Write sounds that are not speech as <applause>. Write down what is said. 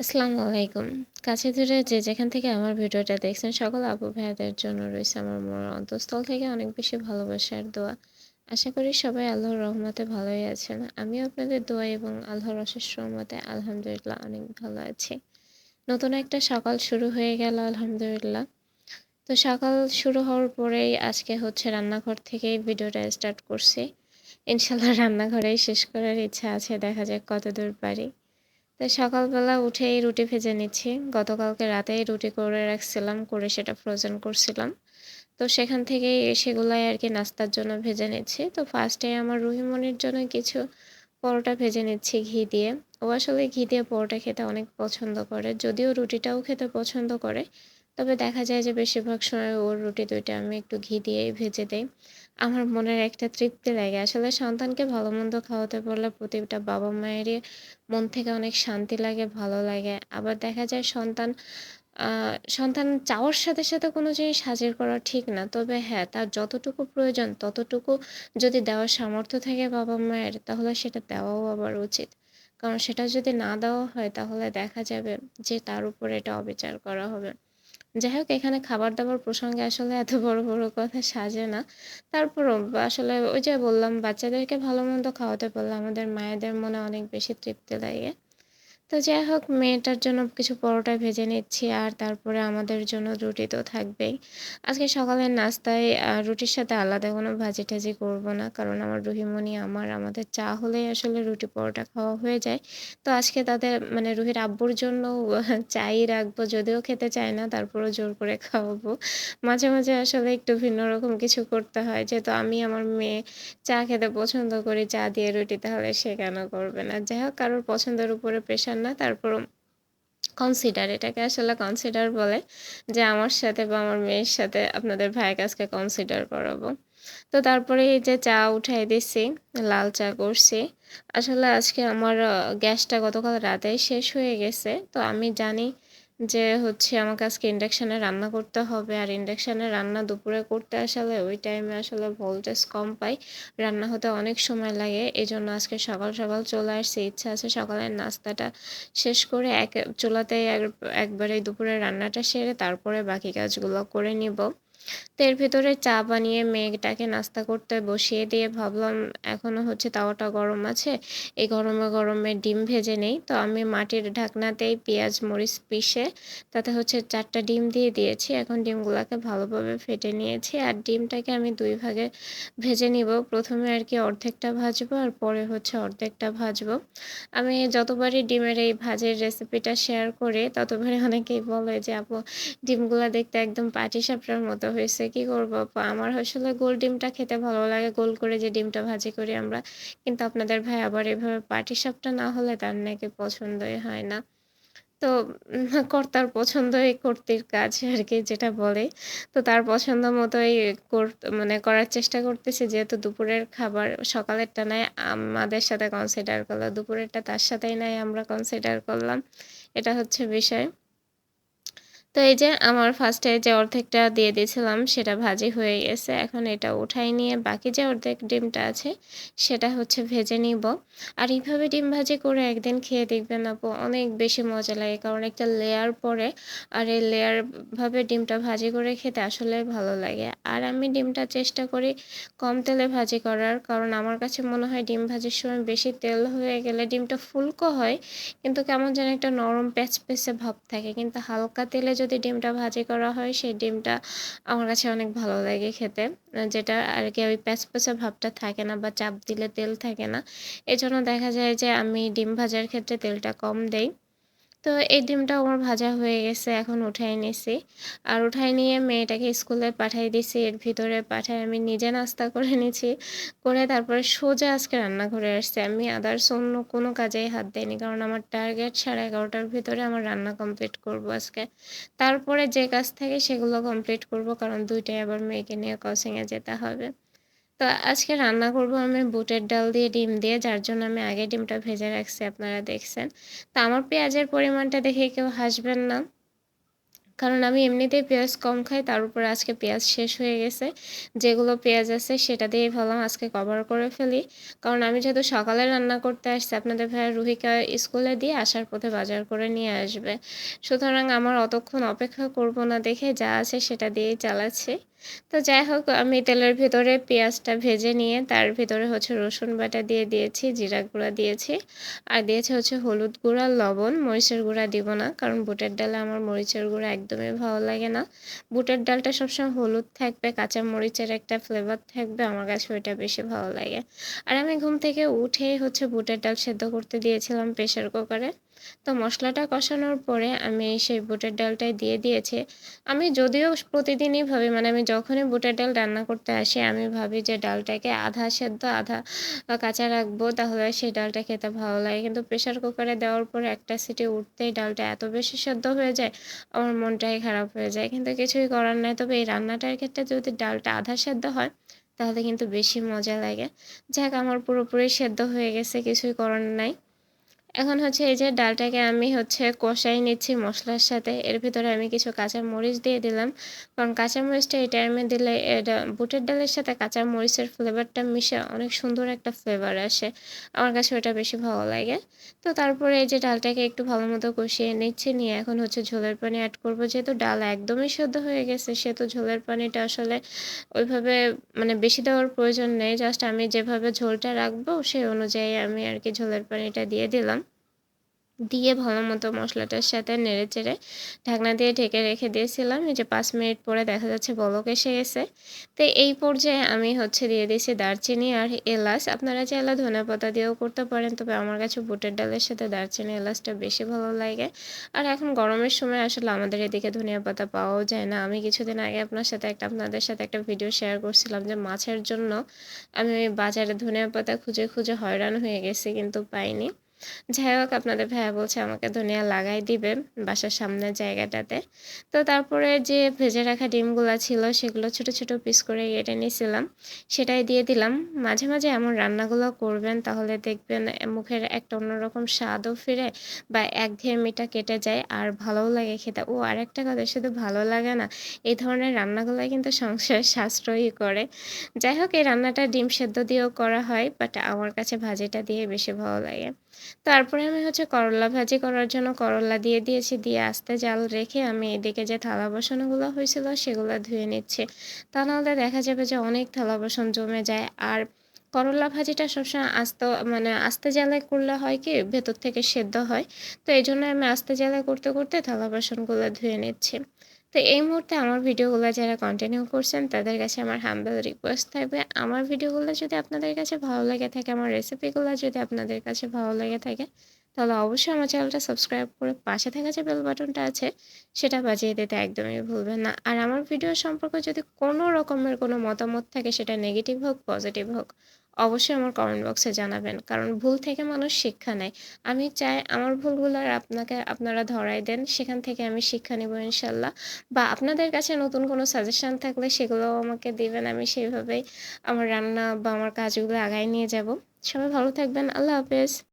আসসালামু আলাইকুম। কাছে ধরে যে যেখান থেকে আমার ভিডিওটা দেখছেন, সকল আপু ভাইয়াদের জন্য রয়েছে আমার মনের অন্তঃস্থল থেকে অনেক বেশি ভালোবাসার দোয়া। আশা করি সবাই আল্লাহর রহমতে ভালোই আছেন। আমিও আপনাদের দোয়া এবং আল্লাহর অশেষ রহমতে আলহামদুলিল্লাহ অনেক ভালো আছি। নতুন একটা সকাল শুরু হয়ে গেল, আলহামদুলিল্লাহ। তো সকাল শুরু হওয়ার পরেই আজকে হচ্ছে রান্নাঘর থেকেই ভিডিওটা স্টার্ট করছি। ইনশাল্লাহ রান্নাঘরেই শেষ করার ইচ্ছা আছে, দেখা যাক কত দূর পারি। তো সকালবেলা উঠেই রুটি ভেজে নিচ্ছি। গতকালকে রাতেই রুটি করে রাখছিলাম, করে সেটা ফ্রোজেন করছিলাম। তো সেখান থেকেই সেগুলাই আর কি নাস্তার জন্য ভেজে নিচ্ছি। তো ফার্স্টে আমার রুহিমনির জন্য কিছু পরোটা ভেজে নিচ্ছি ঘি দিয়ে। ও আসলে ঘি দিয়ে পরোটা খেতে অনেক পছন্দ করে, যদিও রুটিটাও খেতে পছন্দ করে। তবে দেখা যায় যে বেশিরভাগ সময় ওর রুটি দুইটা আমি একটু ঘি দিয়েই ভেজে দেই। আমার মনের একটা তৃপ্তি লাগে। আসলে সন্তানকে ভালো মন্দ খাওয়াতে পারলে প্রতিটা বাবা মায়েরই মন থেকে অনেক শান্তি লাগে, ভালো লাগে। আবার দেখা যায় সন্তান সন্তান চাওয়ার সাথে সাথে কোনো জিনিস হাজির করা ঠিক না। তবে হ্যাঁ তার যতটুকু প্রয়োজন, ততটুকু যদি দেওয়ার সামর্থ্য থাকে বাবা মায়ের, তাহলে সেটা দেওয়াও আবার উচিত। কারণ সেটা যদি না দেওয়া হয়, তাহলে দেখা যাবে যে তার উপর এটা অবিচার করা হবে। যাই হোক এখানে খাবার দাবার প্রসঙ্গে আসলে এত বড় বড় কথা সাজে না। তারপরও আসলে ওই যে বললাম, বাচ্চাদেরকে ভালো মন্দ খাওয়াতে পারলে আমাদের মায়েদের মনে অনেক বেশি তৃপ্তি লাগে। তো যাই হোক, মেয়েটার জন্য কিছু পরোটা ভেজে নিচ্ছি আর তারপরে আমাদের জন্য রুটি তো থাকবেই। আজকে সকালের নাস্তায় রুটির সাথে আলাদা কোনো ভাজি টাজি করব না, কারণ আমার রুহিমণি আমার, আমাদের চা হলেই আসলে রুটি পরোটা খাওয়া হয়ে যায়। তো আজকে তাদের মানে রুহির আব্বুর জন্য <laughs> চাই রাখব, যদিও খেতে চায় না, তারপরেও জোর করে খাওয়াবো। মাঝে মাঝে আসলে একটু ভিন্ন রকম কিছু করতে হয়, যেহেতু আমি আমার মেয়ে চা খেতে পছন্দ করি, চা দিয়ে রুটি, তাহলে সে কেন করবে না? যাই হোক, কারোর পছন্দের উপরে প্রেশার না। তারপর কনসিডার এটাকে আসলে কনসিডার বলে যে আমার সাথে বা আমার মেয়ের সাথে আপনাদের ভাইয়ের কাছকে কনসিডার করাবো। তো তারপরে এই যে চা উঠাই দিছি, লাল চা করছি। আসলে আজকে আমার গ্যাসটা গতকাল রাতে শেষ হয়ে গেছে। তো আমি জানি যে হচ্ছে আমাকে আজকে ইন্ডাকশানে রান্না করতে হবে। আর ইন্ডাকশানে রান্না দুপুরে করতে আসলে ওই টাইমে আসলে ভোল্টেজ কম পাই। রান্না হতে অনেক সময় লাগে এই জন্য আজকে সকাল সকাল চলে আসছে। ইচ্ছা আছে সকালের নাস্তাটা শেষ করে এক চুলাতেই একবারে দুপুরে রান্নাটা সেরে তারপরে বাকি কাজগুলো করে নিব। তো এর ভিতরে চা বানিয়ে মেয়েটাকে নাস্তা করতে বসিয়ে দিয়ে ভাবলাম এখনও হচ্ছে তাওয়াটা গরম আছে, এই গরমে গরমে ডিম ভেজে নেই। তো আমি মাটির ঢাকনাতেই পেঁয়াজ, মরিচ পিষে, তাতে হচ্ছে চারটা ডিম দিয়ে দিয়েছি। এখন ডিমগুলোকে ভালোভাবে ফেটে নিয়েছি আর ডিমটাকে আমি দুই ভাগে ভেজে নিব। প্রথমে আর কি অর্ধেকটা ভাজবো আর পরে হচ্ছে অর্ধেকটা ভাজবো। আমি যতবারই ডিমের এই ভাজের রেসিপিটা শেয়ার করি, ততবারই অনেকেই বলে যে, আপু, ডিমগুলো দেখতে একদম পাটি সাপটার মতো হয়েছে, কি করব আমার আসলে গোল ডিমটা খেতে ভালো লাগে, গোল করে যে ডিমটা ভাজি করি আমরা। কিন্তু আপনাদের ভাই আবার এভাবে পাটি সাপটা না হলে তার নাকি পছন্দই হয় না। তো কর্তার পছন্দই কর্তির কাজ আর কি যেটা বলে। তো তার পছন্দ মতোই মানে করার চেষ্টা করতেছে। যেহেতু দুপুরের খাবার সকালেরটা নাই, আমাদের সাথে কনসিডার করল। দুপুরেরটা তার সাথেই নাই, আমরা কনসিডার করলাম। এটা হচ্ছে বিষয়। তো এই যে আমার ফার্স্টে যে অর্ধেকটা দিয়ে দিয়েছিলাম, সেটা ভাজি হয়ে গেছে। এখন এটা উঠাই নিয়ে বাকি যে অর্ধেক ডিমটা আছে, সেটা হচ্ছে ভেজে নিব। আর এইভাবে ডিম ভাজি করে একদিন খেয়ে দেখবেন আপু, অনেক বেশি মজা লাগে। কারণ একটা লেয়ার পরে আর এই লেয়ারভাবে ডিমটা ভাজি করে খেতে আসলে ভালো লাগে। আর আমি ডিমটা চেষ্টা করি কম তেলে ভাজি করার। কারণ আমার কাছে মনে হয় ডিম ভাজির সময় বেশি তেল হয়ে গেলে ডিমটা ফুলকো হয়, কিন্তু কেমন যেন একটা নরম প্যাচ প্যাচে ভাব থাকে। কিন্তু হালকা তেলে যদি ডিমটা ভাজি করা হয়, সেই ডিমটা আমার কাছে অনেক ভালো লাগে খেতে। যেটা আর কি ওই প্যাচপ্যাচা ভাবটা থাকে না বা চাপ দিলে তেল থাকে না। এজন্য দেখা যায় যে আমি ডিম ভাজার ক্ষেত্রে তেলটা কম দেই। তো এই ডিমটা আমার ভাজা হয়ে গেছে, এখন উঠাই নিছি। আর উঠাই নিয়ে মেয়েটাকে স্কুলে পাঠাই দিছি, এর ভিতরে পাঠাই আমি নিজে নাস্তা করে নিছি। করে তারপরে সোজা আজকে রান্না করে আসছি। আমি আদার্স অন্য কোনো কাজেই হাত দিইনি, কারণ আমার টার্গেট সাড়ে এগারোটার ভিতরে আমার রান্না কমপ্লিট করব আজকে। তারপরে যে কাজ থাকে সেগুলো কমপ্লিট করব, কারণ দুইটাই আবার মেয়েকে নিয়ে ক্রসিংয়ে যেতে হবে। তো আজকে রান্না করব আমি বুটের ডাল দিয়ে ডিম দিয়ে, যার জন্য আমি আগে ডিমটা ভেজে রাখছি, আপনারা দেখছেন। তো আমার পেঁয়াজের পরিমাণটা দেখে কেউ হাসবেন না, কারণ আমি এমনিতেই পেঁয়াজ কম খাই, তার উপর আজকে পেঁয়াজ শেষ হয়ে গেছে। যেগুলো পেঁয়াজ আছে সেটা দিয়েই ভাবলাম আজকে কভার করে ফেলি। কারণ আমি যেহেতু সকালে রান্না করতে আসছি, আপনাদের ভাই রুহিকা স্কুলে দিয়ে আসার পথে বাজার করে নিয়ে আসবে। সুতরাং আমার অতক্ষণ অপেক্ষা করব না দেখে যা আছে সেটা দিয়েই চালাচ্ছি। তো যাই হোক, আমি তেলের ভিতরে পেঁয়াজটা ভেজে নিয়ে, তার ভিতরে হচ্ছে রসুন বাটা দিয়ে দিয়েছি, জিরা গুঁড়া দিয়েছি। আর দিয়েছে হচ্ছে হলুদ গুঁড়া, লবণ, মরিচের গুঁড়া দিব না, কারণ বুটের ডালে আমার মরিচের গুঁড়া একদমই ভালো লাগে না। বুটের ডালটা সবসময় হলুদ থাকবে, কাঁচা মরিচের একটা ফ্লেভার থাকবে, আমার কাছে ওইটা বেশি ভালো লাগে। আর আমি ঘুম থেকে উঠেই হচ্ছে বুটের ডাল সেদ্ধ করতে দিয়েছিলাম প্রেশার কুকারে। তো মশলাটা কষানোর পরে আমি সেই বুটের ডালটাই দিয়ে দিয়েছি। আমি যদিও প্রতিদিনই ভাবি মানে আমি যখনই বুটের ডাল রান্না করতে আসি, আমি ভাবি যে ডালটাকে আধা সেদ্ধ, আধা কাঁচা রাখব, তাহলে সেই ডালটা খেতে ভালো লাগে। কিন্তু প্রেশার কুকারে দেওয়ার পরে একটা সিটি উঠতেই ডালটা এত বেশি সেদ্ধ হয়ে যায়, আমার মনটাই খারাপ হয়ে যায়। কিন্তু কিছুই করার নাই। তবে এই রান্নাটার ক্ষেত্রে যদি ডালটা আধা সেদ্ধ হয়, তাহলে কিন্তু বেশি মজা লাগে। যাক, আমার পুরোপুরি সেদ্ধ হয়ে গেছে, কিছুই করার নাই। এখন হচ্ছে এই যে ডালটাকে আমি হচ্ছে কষাই নিচ্ছি মশলার সাথে। এর ভিতরে আমি কিছু কাঁচা মরিচ দিয়ে দিলাম। কারণ কাঁচা মরিচটা এই টাইমে দিলে বুটের ডালের সাথে কাঁচা মরিচের ফ্লেভারটা মিশে অনেক সুন্দর একটা ফ্লেভার আসে। আমার কাছে ওটা বেশি ভালো লাগে। তো তারপরে এই যে ডালটাকে একটু ভালো মতো কষিয়ে নিচ্ছি। নিয়ে এখন হচ্ছে ঝোলের পানি অ্যাড করব। যেহেতু ডাল একদমই সেদ্ধ হয়ে গেছে, সেহেতু ঝোলের পানিটা আসলে ওইভাবে মানে বেশি দেওয়ার প্রয়োজন নেই। জাস্ট আমি যেভাবে ঝোলটা রাখব, সেই অনুযায়ী আমি আর কি ঝোলের পানিটা দিয়ে দিলাম। দিয়ে ভালো মতো মশলাটার সাথে নেড়ে চেড়ে ঢাকনা দিয়ে ঢেকে রেখে দিয়েছিলাম। এই যে পাঁচ মিনিট পরে দেখা যাচ্ছে বলক এসে গেছে। তো এই পর্যায়ে আমি হচ্ছে দিয়ে দিয়েছি দারচিনি আর এলাচ। আপনারা চাইলে ধনে পাতা দিয়েও করতে পারেন, তবে আমার কাছে বুটের ডালের সাথে দারচিনি, এলাচটা বেশি ভালো লাগে। আর এখন গরমের সময় আসলে আমাদের এদিকে ধনিয়া পাতা পাওয়াও যায় না। আমি কিছুদিন আগে আপনার সাথে একটা, আপনাদের সাথে একটা ভিডিও শেয়ার করছিলাম যে মাছের জন্য আমি বাজারে ধনিয়া পাতা খুঁজে খুঁজে হয়রান হয়ে গেছি, কিন্তু পাইনি। যাই হোক, আপনাদের ভাইয়া বলছে আমাকে ধনিয়া লাগাই দিবে বাসার সামনের জায়গাটাতে। তো তারপরে যে ভেজে রাখা ডিমগুলো ছিল, সেগুলো ছোট ছোট পিস করে কেটে নিয়েছিলাম সেটাই দিয়ে দিলাম। মাঝে মাঝে এমন রান্নাগুলো করবেন, তাহলে দেখবেন মুখের একটা অন্যরকম স্বাদও ফিরে বা একঘেয়েমিটা কেটে যায় আর ভালোও লাগে খেতে। ও আর একটা কথা, শুধু ভালো লাগে না, এই ধরনের রান্নাগুলো কিন্তু সংসার সাশ্রয়ী করে। যাই হোক, এই রান্নাটা ডিম সেদ্ধ দিয়েও করা হয় বাট আমার কাছে ভাজিটা দিয়ে বেশি ভালো লাগে। তারপরে আমি হচ্ছে করলা ভাজি করার জন্য করলা দিয়ে দিয়েছি। দিয়ে আস্তে জাল রেখে আমি এদিকে যে থালা বাসনগুলো হয়েছিল সেগুলো ধুয়ে নিচ্ছি। তা নাহলে দেখা যাবে যে অনেক থালা বাসন জমে যায়। আর করলা ভাজিটা সবসময় আস্তে মানে আস্তে জালে করলে হয় কি ভেতর থেকে সেদ্ধ হয়। তো এই জন্য আমি আস্তে জালে করতে করতে থালা বাসনগুলো ধুয়ে নিচ্ছি। তো এই মুহূর্তে আমার ভিডিওগুলো যারা কন্টিনিউ করছেন, তাদের কাছে আমার হাম্বেল রিকোয়েস্ট থাকবে। আমার ভিডিওগুলো যদি আপনাদের কাছে ভালো লেগে থাকে, আমার রেসিপিগুলো যদি আপনাদের কাছে ভালো লেগে থাকে, তাহলে অবশ্যই আমার চ্যানেলটা সাবস্ক্রাইব করে পাশে থাকা যে বেল বাটনটা আছে, সেটা বাজিয়ে দিতে একদমই ভুলবেন না। আর আমার ভিডিও সম্পর্কে যদি কোনো রকমের কোনো মতামত থাকে, সেটা নেগেটিভ হোক পজিটিভ হোক অবশ্যই আমার কমেন্ট বক্সে জানাবেন। কারণ ভুল থেকে মানুষ শিক্ষা নেয়। আমি চাই আমার ভুলগুলো আর আপনাকে, আপনারা ধরাই দেন। সেখান থেকে আমি শিক্ষা নেব ইনশাল্লাহ। বা আপনাদের কাছে নতুন কোনো সাজেশান থাকলে সেগুলো আমাকে দেবেন। আমি সেইভাবেই আমার রান্না বা আমার কাজগুলো আগায় নিয়ে যাব। সবাই ভালো থাকবেন। আল্লাহ হাফেজ।